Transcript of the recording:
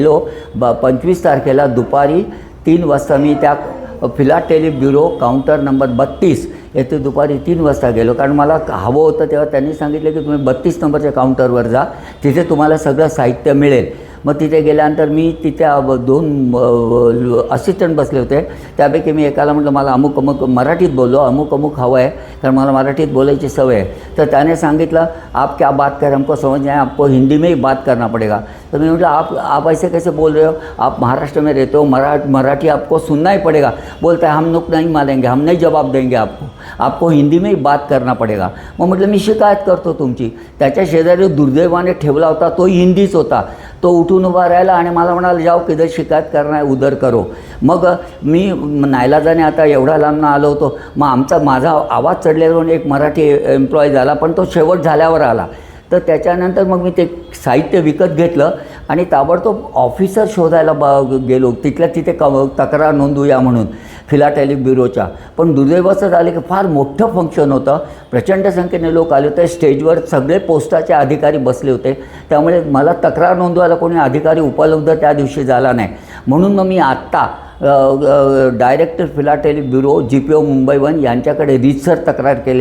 गेलो ब पंचवीस तारखेला दुपारी तीन वाजता मी त्या फिलाटेली ब्युरो काउंटर नंबर बत्तीस येथे दुपारी तीन वाजता गेलो. कारण मला हवं होतं तेव्हा त्यांनी सांगितलं की तुम्ही बत्तीस नंबरच्या काउंटरवर जा. तिथे तुम्हाला सगळं साहित्य मिळेल. मग तिथे गेल्यानंतर मी तिथे दोन असिस्टंट बसले होते. त्यापैकी मी एकाला म्हटलं मला अमुक अमुक मराठीत बोललो अमुक अमुक हवं आहे कारण मला मराठीत बोलायची सवय आहे. तर त्याने सांगितलं आप क्या बात कर हमको समझ नाही आपको हिंदी में ही बात करना पड़ेगा. तर मी म्हटलं आप आप ऐसे कैसे बोल रहे हो? आप महाराष्ट्र में रहते हो मरा मराठी आपको सुनना ही पड़ेगा. बोलता है हम लोग नहीं मानेंगे हम नहीं जवाब देंगे आपको आपको हिंदी में ही बात करना पड़ेगा. मग म्हटलं मी शिकायत करतो तुमची. त्याच्या शेजारी दुर्दैवाने ठेवला होता तो हिंदीच होता. तो उठून उभा राहिला आणि मला म्हणाला जाऊ किधर शिकायत करणार आहे करो. मग मी नायलाजाने आता एवढा लांब आलो होतो. मग आमचा माझा आवाज चढल्यावरून एक मराठी एम्प्लॉय झाला पण तो शेवट झाल्यावर आला. तर त्याच्यानंतर मग मी ते साहित्य विकत घेतलं आणि ताबडतोब ऑफिसर शोधायला ब गेलो. तिथल्या तिथे क तक्रार नोंदवूया म्हणून. फिलाटेली ब्युरोच्या. पण दुर्दैवाचं झालं की फार मोठं फंक्शन होतं. प्रचंड संख्येने लोक आले होते. स्टेजवर सगळे पोस्टाचे अधिकारी बसले होते. त्यामुळे मला तक्रार नोंदवायला कोणी अधिकारी उपलब्ध त्या दिवशी झाला नाही. म्हणून मग मी आत्ता director philatelic bureau G P O Mumbai one यांच्याकडे रीतसर तक्रार केलेली